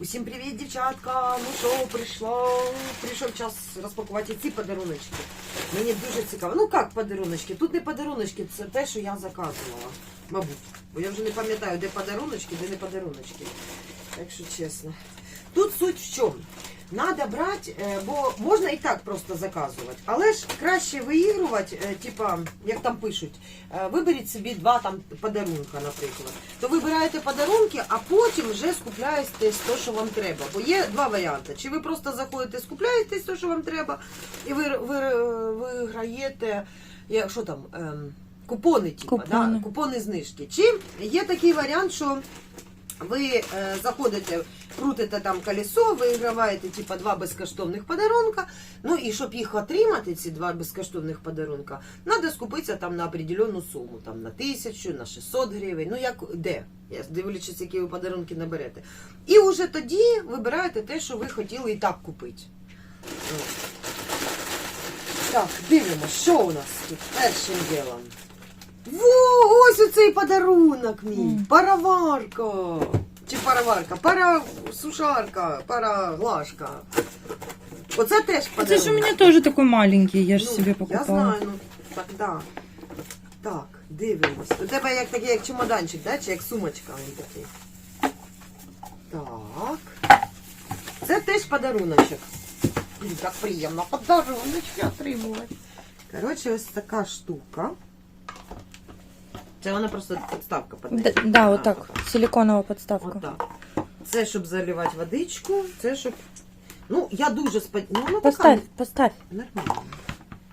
Усім привіт, дівчатка! Ну що, прийшло, прийшов час розпакувати ці подаруночки. Мені дуже цікаво. Ну як подаруночки? Тут не подаруночки, це те, що я заказувала. Мабуть. Бо я вже не пам'ятаю, де подаруночки, де не подаруночки. Якщо чесно. Тут суть в чому? Надо брати, е, бо можна і так просто заказувати, але ж краще виігрувати, е, типа, як там пишуть, е, виберіть собі два там подарунка, наприклад. То вибираєте подарунки, а потім вже скупляєтесь те, що вам треба. Бо є два варіанти. Чи ви просто заходите, скупляєтесь те, що вам треба, і ви, ви, виграєте, я- що там, ем, купони, типа, Купони. Да? купони знижки. Чи є такий варіант, що ви е, заходите, крутите там колесо, виграваєте типа два безкоштовних подарунка. Ну і щоб їх отримати, ці два безкоштовних подарунка, треба скупитися там на определенну суму, там на тисячу, на 600 гривень. Ну як де? Я дивлячись, які ви подарунки наберете. І вже тоді вибираєте те, що ви хотіли і так купити. Так, дивимося, що у нас тут першим ділом. Во, ось оцей подарунок мій. Пароварка. Чи пароварка? Парасушарка, параглашка. Оце теж Це ж у мене теж такой маленький, я ж Ну, собі Я знаю, ну так, да. Так, дивимось. У тебе як такий, як чемоданчик, да? чи як сумочка він такий. Так. Це теж подаруночок. Блін, Так приємно подаруночки отримувати. Коротше, ось така штука. Це вона просто підставка під неї. Да, да, отак. Силиконова подставка. Отак. Це щоб заливати водичку, це щоб. Ну, я дуже сподіваюся. Ну, вона Поставь, така поставь. нормальна.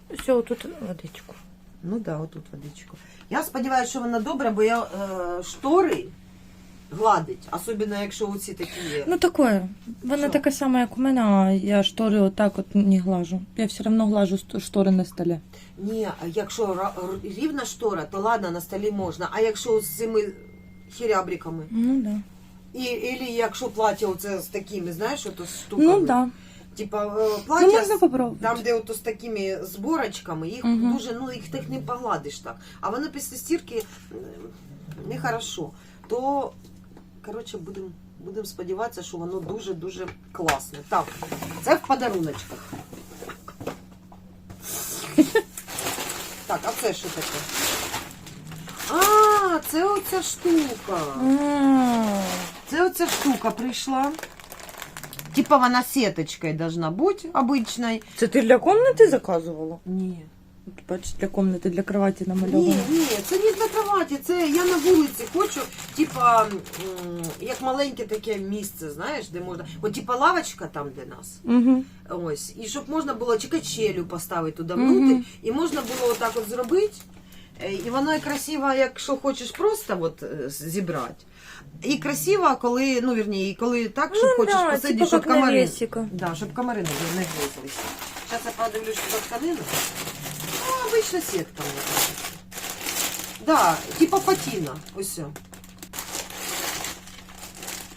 Все, тут водичку. Ну да, отут водичку. Я сподіваюся, що вона добра, бо я е, штори гладить, особливо якщо оці такі є. Ну такое. Вона Що? така сама, як у мене, а я штори отак от не глажу. Я все одно глажу ст- штори на столі. Ні, а якщо ра- р- рівна штора, то ладно, на столі можна. А якщо з цими хірябриками, Ну да. і, і якщо плаття оце з такими, знаєш, ото з штуками. Ну да. Типа е, Ну можна з- попробувати. там, де ото з такими зборочками, їх Мгм. дуже, ну їх так не погладиш так. А воно після стірки м, нехорошо. То, коротше, будемо будем сподіватися, що воно дуже-дуже класне. Так, це в подаруночках. Так, а це що таке? А, це оця штука. Це оця штука прийшла. Типа вона сеточкою должна бути обичною. Це ти для комнати заказувала? Ні. Бачиш, для комнати, для кроваті Ні, намальовано. ні, це не для кроваті, це я на вулиці хочу, типа, м, як маленьке таке місце, знаєш, де можна. От типа лавочка там, де нас. Угу. Ось. І щоб можна було чи качелю поставити туди Мгм. внутрі, і можна було отак от зробити. Е, І воно і красиво, якщо хочеш просто от, е, зібрати. І красиво, коли, ну вірні, і коли так, щоб хочеш да, посидіти, типа щоб как комари. навесика. Да, щоб комари не, не гризлися. Зараз я подивлюсь, що за тканина. Ну, обычно сетка. у нас. Да, типа патіна. Ось. все.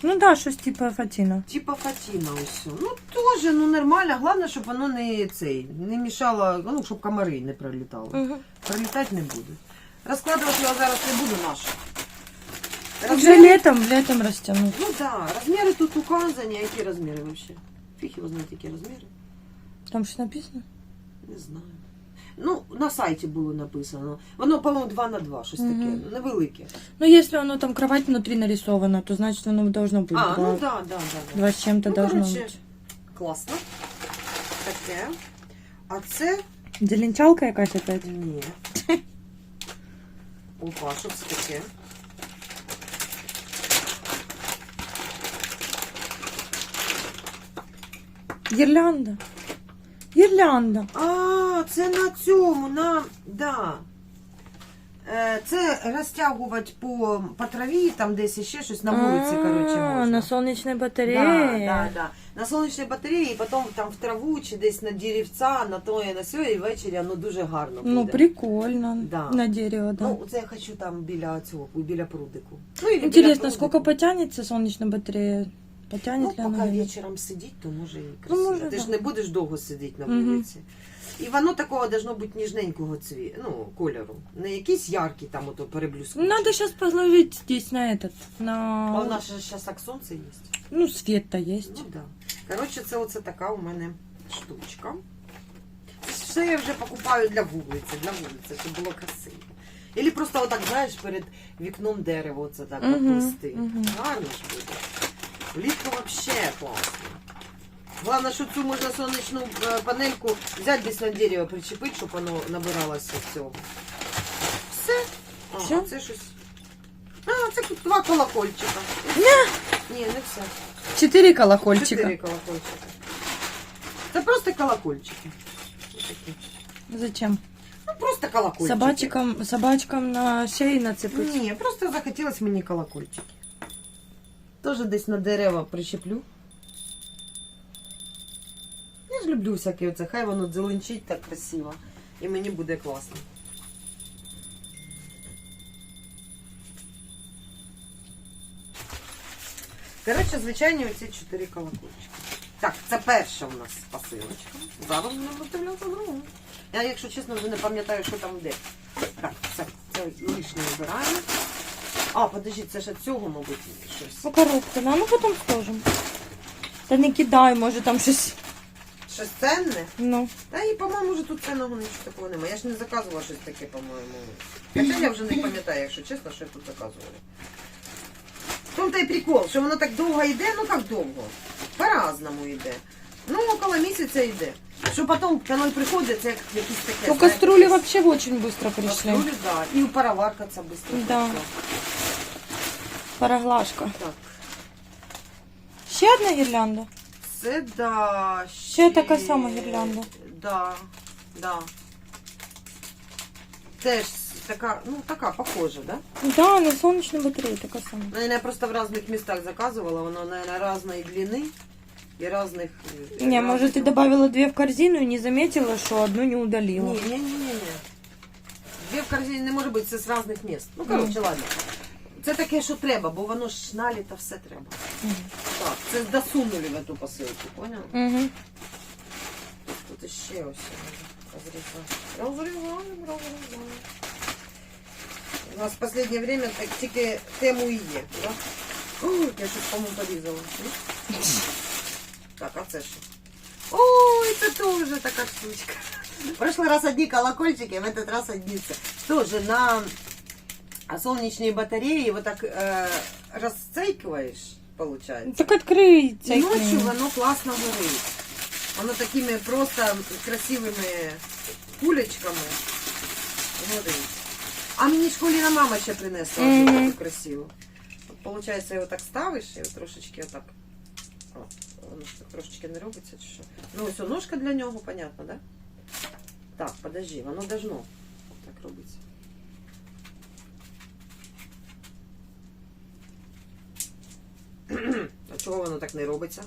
Ну да, щось типу Фатіна. Типа фатіна ось. все. Ну, теж, ну нормально. Головне, щоб воно не цей, не мішало, ну, щоб комари не пролітали. Угу. Пролітати не будуть. Розкладувати його зараз не буду наш. Вже літом, літом розтягнути. Ну да, розміри тут указані. А які розміри взагалі? Фіг його знає, які розміри. Там що написано? Не знаю. Ну, на сайті було написано. Воно, по-моєму, 2 на 2, щось таке. Мгм. Невелике. Ну, если оно там кровать внутри нарисована, то значит оно должно быть А, два, ну да, да, да. да. два с чем-то Ну, должно короче, быть. Класно. Таке. А це Дзеленчалка якась опять? ні. Опа, що це таке? Гірлянда. Гірлянда. А, це на цьому, на. Да. Е, Це розтягувати по, по траві, там десь ще щось на вулиці, коротше, можна. На солнечной Да, батарее. да, да. На сонячній батареї, і потім там в траву чи десь на деревця, на то і на сьо, і ввечері воно дуже гарно буде. Ну, прикольно. Да. На дерево, да. Ну, це я хочу там біля цього, біля прудику. Ну, і біля Интересно, прудику. сколько потянется Ну, ли поки вечором сидіть, то може і красиво. може, Ти ж да. не будеш довго сидіти на Мгм. вулиці. І воно такого должно бути ніжненького цві... ну, кольору. Не якийсь яркий там ото переблюскуючий. Надо сейчас положить здесь на этот, А у на... нас же зараз так сонце є. Ну, свет-то есть. Ну да. Коротше, це оце така у мене штучка. Все я вже покупаю для вулиці, для вулиці, щоб було красиво. Ілі просто отак, знаєш, перед вікном дерево оце так Мгм, поплести. мгм. Гарно ж буде. Влітку взагалі класно. Головне, що цю можна сонячну е, панельку взяти десь на дерево, причепити, щоб воно набиралося всього. Все. А, Всё? це щось. А, це тут два колокольчика. Ні, не все. Четыре колокольчика. Чотири колокольчика. Це просто колокольчики. Отакі. Зачем? Ну, просто колокольчики. Собачкам, собачкам на шеї нацепить. Ні, просто захотілось мені колокольчики. Тоже десь на дерева причеплю. Я ж люблю всяке оце, хай воно дзеленчить так красиво. І мені буде класно. Коротше, звичайні оці чотири колокольчики. Так, це перша у нас посилочка. Зараз ми виготовляти другу. Я, якщо чесно, вже не пам'ятаю, що там де. Так, все, це лишнє вибираємо. А, подожди, це ж від цього, мабуть, щось. Ну, коробка, ну, а ми потім сложимо. Та не кидай, може там щось. Щось ценне? Ну, Та і, по-моєму, вже тут ценного нічого такого немає. Я ж не заказувала щось таке, по-моєму. Хоча я вже не пам'ятаю, якщо чесно, що я тут заказувала. В тому та й прикол, що воно так довго йде, ну як довго? По-разному йде. Ну, около місяця йде. Що потім канал приходить, це як якісь таке. ну кастрюлі якесь- вообще очень быстро пришли. Каструлі, да. І пароварка це швидко. Да. Пароглажка. Так. Ще одна гірлянда. Це да. Ще така сама гірлянда. Да, да. Теж така, ну така похожа, да? Да, на сонячну батарею така сама. Наверное, я просто в разных местах заказывала, воно, наверное, разной длины и разных... э, Не, разных- может, ты добавила две в корзину и не заметила, что одну не удалила. Не, не, не, не, не. Две в корзині не може бути, це з різних міст. Ну, коротше, ладно. Це таке, що треба, бо воно ж наліто все треба. Мгм. Так, це досунули в эту посилку, поняла? Угу. Тут ще ось розрізати. Розрізаємо, розрізаємо. У нас в останнє время так тільки тему і є, да? О, я щось, по-моєму, порізала. Ні? Так, а це що? Ой, це теж така штучка. В прошлый раз одни колокольчики, в этот раз одни це. Тоже на солнечные батареи вот так э, расцейкиваешь, получается. Так цей ночі книгу. воно класно горить. Воно такими просто красивими кулечками горить. А мені школіна мама ще принесла mm таку красиву. От, получається, його так ставиш і трошечки отак. О, воно ж так трошечки не робиться чи що. Ну, ось ножка для нього, понятно, да? Так, подожди, воно должно так робиться. чого воно так не робиться?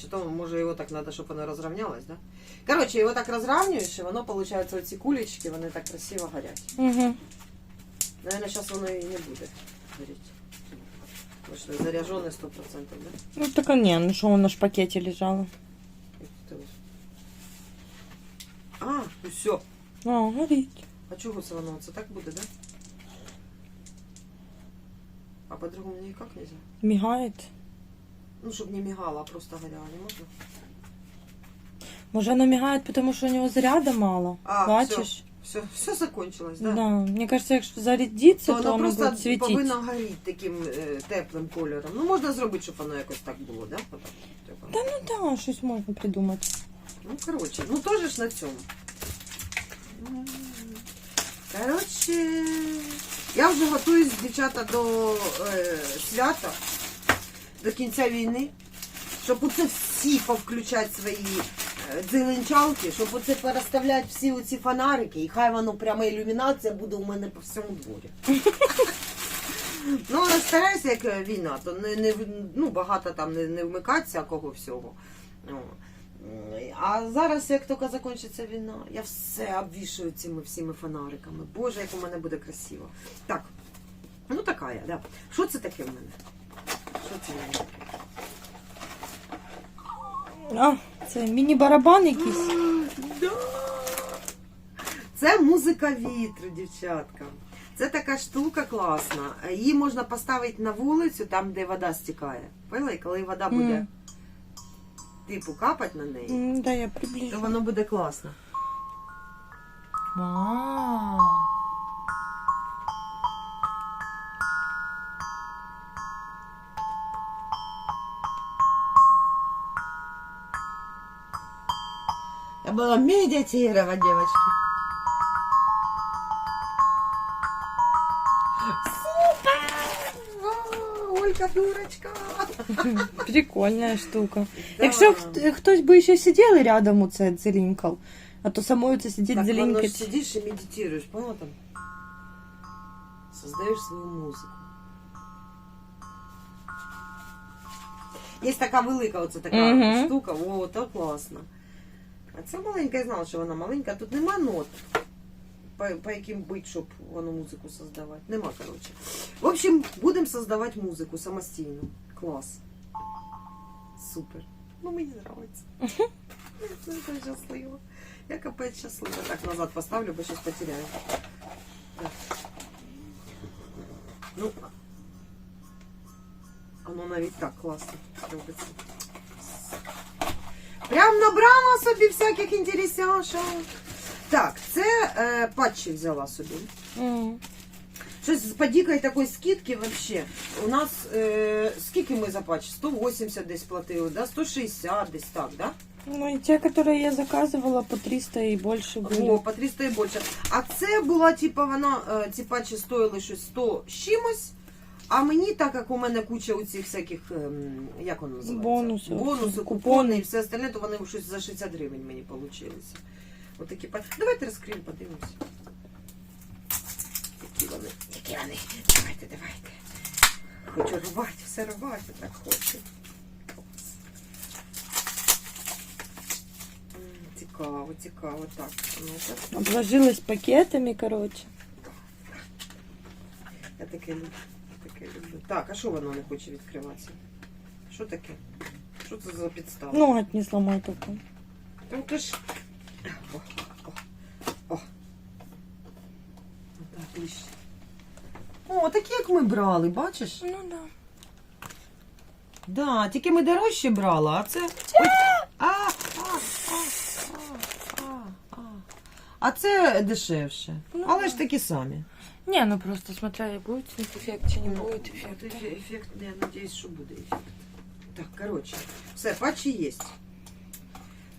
Чи то може його так треба, щоб воно розрівнялось, да? Коротше, його так розрівнюєш, і воно, виходить, оці кулечки, вони так красиво горять. Угу. Наверное, зараз воно і не буде горіти. Тому що заряджене 100%, да? Ну так а не, ну что оно ж в пакете лежало. І тут ось. А, ну все. А, горить. А чого це воно? Це так буде, да? А по-другому ніяк нельзя? Мигает. Ну, щоб не мигало, а просто горяло, не можна? Может, оно мигает, потому что у него заряда мало. А, Бачишь? Все, все закончилось, да? Да. Мне кажется, якщо зарядиться, то то, воно оно просто будет светить. повинно горіти таким е, теплим кольором. Ну, можна зробити, щоб воно якось так було, да? Отак, типу. Да ну да, щось можна придумати. Ну, коротше, ну теж ж на цьому. М. Коротше, я вже готуюсь, дівчата, до е, свята, до кінця війни, щоб оце всі повключати свої е, дзеленчалки, щоб оце переставляти всі оці фонарики, і хай воно прямо ілюмінація буде у мене по всьому дворі. Ну, я стараюся, як е, війна, то не, не ну, багато там не, не вмикати всякого всього. М, А зараз, як тільки закінчиться війна, я все обвішую цими всіми фонариками. Боже, як у мене буде красиво. Так, ну така я, да. Що це таке в мене? А, це міні-барабан якийсь. Це музика вітру, дівчатка. Це така штука класна. Її можна поставити на вулицю, там, де вода стікає. Поняла? І коли вода буде типу капати на неї, М, Да, я то воно буде класно. Вау. Я була медитировать, девочки. Супер! Вау, Олька дурочка. Прикольна штука. Да. Якщо хт- хтось би ще сидів і рядом у це дзелінькав, а то самою це сидіть Так, воно ж дзелінькать. сидиш і медитуєш, поняла там? Создаєш свою музику. Є така велика оце така Мгм. штука, о, то класно. А це маленька, я знала, що вона маленька, тут нема нот. По, по яким бить, щоб воно музику создавати. Нема, коротше. В общем, будемо создавати музику самостійно. Клас. Супер. Ну, мені подобається. Це так щасливо. Я капець щаслива. Так, назад поставлю, бо щось потеряю. Так. Ну, воно навіть так класно робиться. Прям набрала собі всяких інтересяшок. Так, це е, патчі взяла собі. Щось з подікою такої скидки вообще. У нас е, скільки ми за патч? 180 десь платили, да? 160 десь так, да? Ну і ті, які я заказувала по 300 і більше О, по 300 і більше. А це була, типа, вона, е, ці патчі стоїли щось 100 з чимось. А мені, так як у мене куча у цих всяких, ем, як воно називається? Бонуси. Бонуси, Купони. і все остальне, то вони щось за 60 гривень мені получилися. Отакі патчі. Давайте розкриємо, подивимося. Які вони, які вони. Давайте, давайте. Хочу рвати, все рвати, так хочу. М, Цікаво, цікаво. Так, ну-ка. Обложилась пакетами, коротше. Я таке люблю. Люблю. Так, а що воно не хоче відкриватися? Що таке? Що це за підстава? Ноготь не сломай только. Там ти ж. О, о, о. Так, лише. О, такі, як ми брали, бачиш? Ну да. Да, тільки ми дорожче брали, а це. А, а, а, а, а, а. А це дешевше. Ну, Але да. ж такі самі. Не, ну просто смотря, будет с них эффект, чи не будет эффекта. ефе- Ефект, я надіюсь, що буде ефект. Так, коротше, все, патчі є.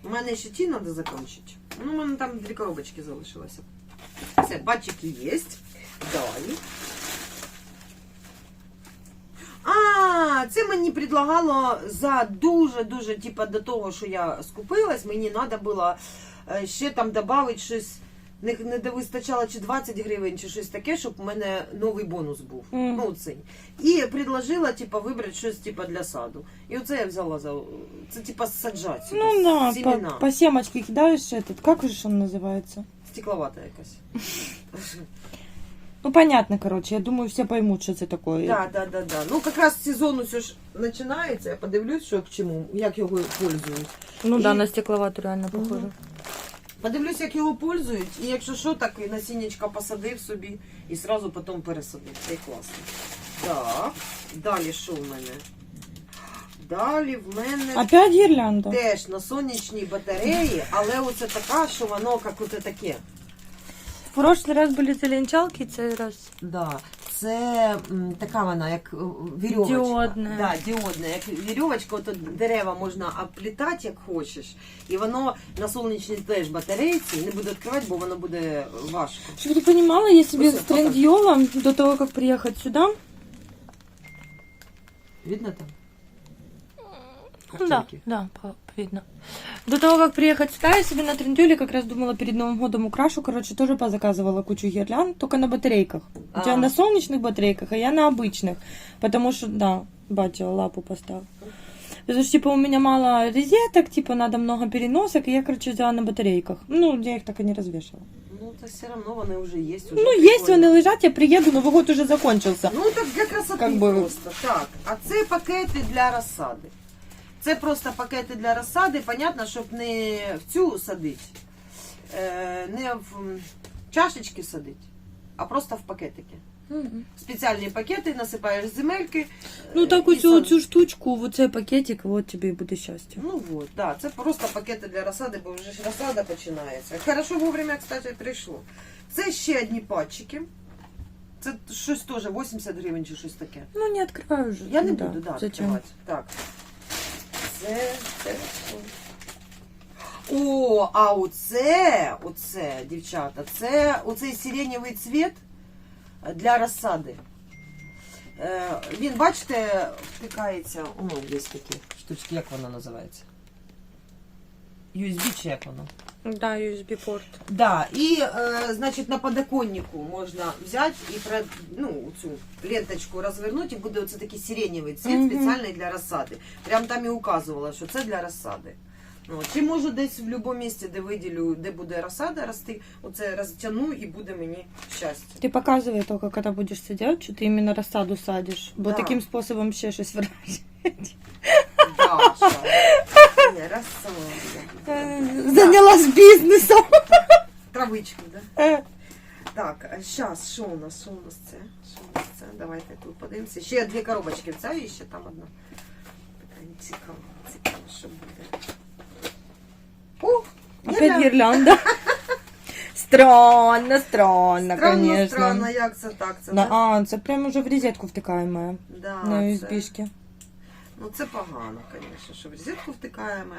У мене ще ті треба закінчити. Ну, у мене там дві коробочки залишилося. Все, патчики є. Далі. А, це мені предлагало за дуже-дуже, типа, до того, що я скупилась, мені треба було е, ще там додати щось Не, не вистачало чи 20 гривень, чи щось таке, щоб у мене новий бонус був. Мгм. Ну, цей. І предложила, типа, вибрати щось типа для саду. І оце я взяла за. Це типа саджати. сюди, Ну да, сімена. по, по семечке кидаешь этот, как же он называется? Стекловата якась. Ну понятно, короче, я думаю, все поймут, что это такое. Да, да, да, да. Ну, якраз сезон усе ж починається, я подивлюсь, що к чому, як його пользують. Ну И- да, на стекловату реально Мгм. похоже. Подивлюсь, як його пользують, і якщо що, так і насіннячка посадив собі і сразу потім пересадив. Це класно. Так, далі що в мене? Далі в мене Опять гирлянда? теж на сонячній батареї, але оце така, що воно як оце таке. В прошлый раз были зеленчалки, цей раз. Да Це м, така вона, як е, вірьовочка. Діодна. Да, діодна. Як вірьовочка, от дерева можна оплітати, як хочеш. І воно на сонячній теж батарейці не буде відкривати, бо воно буде важко. Чтобы ты понимала, я себе Всё, с трендьолом до того, как приехать сюда, Видно там? Ну да, Картинки? да, по- видно. До того, как приехать сюда, я себе на трендюле как раз думала перед Новым годом украшу. Короче, тоже позаказывала кучу гирлянд, только на батарейках. У тебя А. на солнечных батарейках, а я на обычных. Потому что, да, батя лапу поставил. Потому что, типа, у меня мало розеток, типа, надо много переносок, и я, короче, взяла на батарейках. Ну, я их так и не развешивала. Ну, то все одно вони вже є. Уже Ну, есть они лежат, я приеду, Новый год уже закончился. Ну, так для красоти Как би- просто. Так, а це пакети для розсади. Це просто пакети для розсади, понятно, щоб не в цю садити, е, не в чашечки садити, а просто в пакетики. Спеціальні пакети, насипаєш земельки. Ну е, так і оцю, садиш. цю штучку, в цей пакетик, от тобі буде щастя. Ну вот, да, це просто пакети для розсади, бо вже ж розсада починається. Хорошо вовремя, кстати, прийшло. Це ще одні патчики. Це щось теж 80 гривень чи щось таке. Ну не відкриваю вже. Я не Ну, буду, да, відкривати. Так. Це, це. О, а оце, оце, дівчата, це оцей сиренєвий цвіт для розсади. Е, він, бачите, втикається, О, є такі штучки, як воно називається? USB чи як воно? Да, USB-порт. Да, і, е, значить, на подоконнику можна взяти і про, ну, цю ленточку розвернути, і буде оце такий сиренєвий цвіт, Мгм. спеціальний для розсади. Прям там і указувала, що це для розсади. Ну, чи можу десь в будь-якому місці, де виділю, де буде розсада рости, оце розтягну і буде мені щастя. Ти показывай только, когда будешь сидеть, что ты именно рассаду садишь. Бо Да. таким способом ще щось вражає. Даша. Ні, розсада. Занялась бізнесом. Травичку, да? Е. Так, а зараз, що у нас? Що у нас це? Що у нас це? Давайте тут подивимося. Ще дві коробочки в цій і ще там одна. Така цікава, цікаво, що буде. О, Опять гірлянда. Странно, странно, Странно, конечно. странно, як це так? Це, На, да? а, це прям уже в розетку втикаємо. Да, на це- USB-шки. Ну це погано, звісно, що в розетку втикаємо.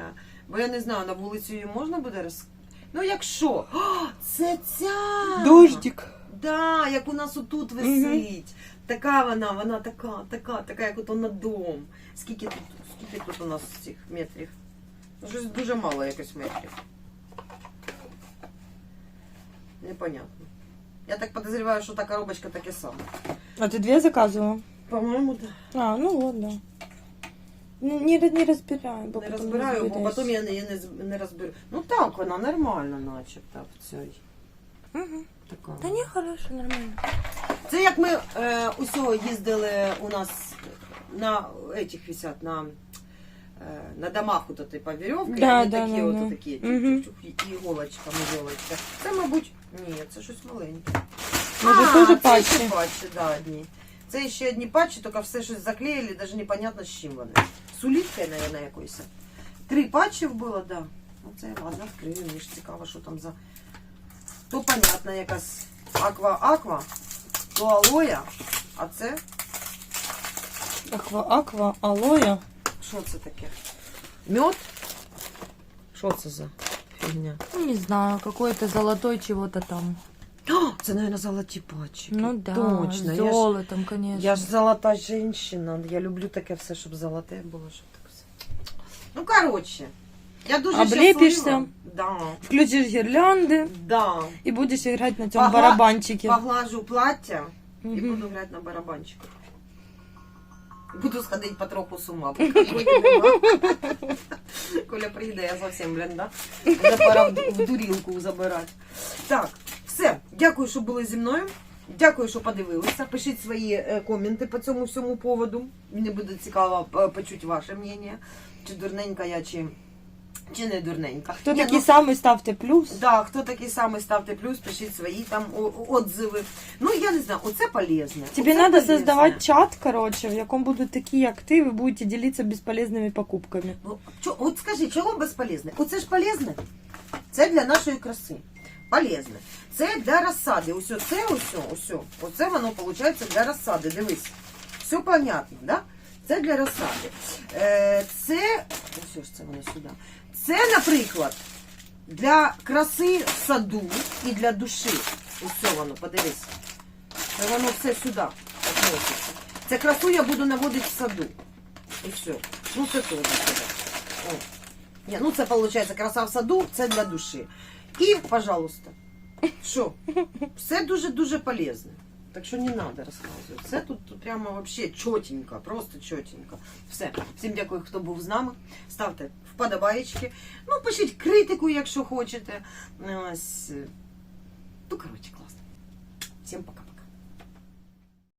Бо я не знаю, на вулицю її можна буде роз... Ну якщо? О, це ця! Дождик. Да, як у нас отут висить. Така вона, вона така, така, така, як ото на дом. Скільки тут, скільки тут у нас цих метрів? Щось дуже мало якось метрів. Непонятно. Я так подозреваю, що та коробочка таке саме. А ти дві заказувала? По-моєму, так. А, ну вот, да. Ну, Не, не розбираю, бо Не потім розбираю, бо розбереш. потім я не, я не, з- не розберу. Ну так, вона нормальна, начебто, в цій. Мгм. Така. Та ні, хорошо, нормально. Це як ми е, усього їздили у нас на этих висять на, е, на домах от этой по Да, да, такі да, от да. такі Мгм. і іголочка, іголочка. Це, мабуть, ні, це щось маленьке. Може, а, теж це патчі? ще патчі, да, одні. Це ще одні патчі, тільки все щось заклеїли, навіть непонятно з чим вони. З уліткою, мабуть, якоюсь. Три патчі було, да. Оце ладно, відкрию, мені ж цікаво, що там за. То понятно, якась аква-аква, то алоя, а це Аква, аква, алоя. що це таке? Мед? Що це за фігня? Ну, Не знаю, какой-то золотой чего-то там. Це, мабуть, золоті патчики. Ну да, Точно. с Я ж, золотом, конечно. я ж золота жінка. Я люблю таке все, щоб золоте було, щоб так все. Ну, коротше. Я дуже Облепишся. щаслива. Да. Включишь гирлянды Да. и будешь играть на том Погла- барабанчике. Поглажу плаття і Мгм. буду грати на барабанчику. Буду сходити потроху з ума. Коля приїде, я зовсім, блін, да? Вже пора в дурілку забирати. Так, все. Дякую, що були зі мною. Дякую, що подивилися. Пишіть свої е, коменти по цьому всьому поводу. Мені буде цікаво е, почути ваше мнення. Чи дурненька я, чи, чи не дурненька. Кто Ні, такой ну, самый, ставьте плюс. Да, хто такий самий, ставте плюс, пишіть свої там о- отзиви. Ну, я не знаю, оце полезно. Тебе оце надо полезно. создавать чат, короче, в яком будут такие, как ты, вы будете делиться бесполезными покупками. Ну, чо, от скажи, чого безполезне? Оце ж полезне. Це для нашої краси. Полезне. Це для розсади. Ось це, ось, ось. Оце воно виходить для розсади. Дивись. Все понятно, да? Це для розсади. Е, це. Ось ж це воно сюди. Це, наприклад, для краси в саду і для душі. Ось воно, подивись. Воно все сюди. Це красу я буду наводити в саду. І все. Ну це теж. Ні, ну це виходить краса в саду, це для душі. І, пожалуйста, що? Все дуже-дуже полезне. Так що не треба розказувати. Все тут, тут прямо вообще чотенько, просто чотенько. Все. Всім дякую, хто був з нами. Ставте вподобаєчки. Ну, пишіть критику, якщо хочете. Ось. Ну, коротше, класно. Всім пока.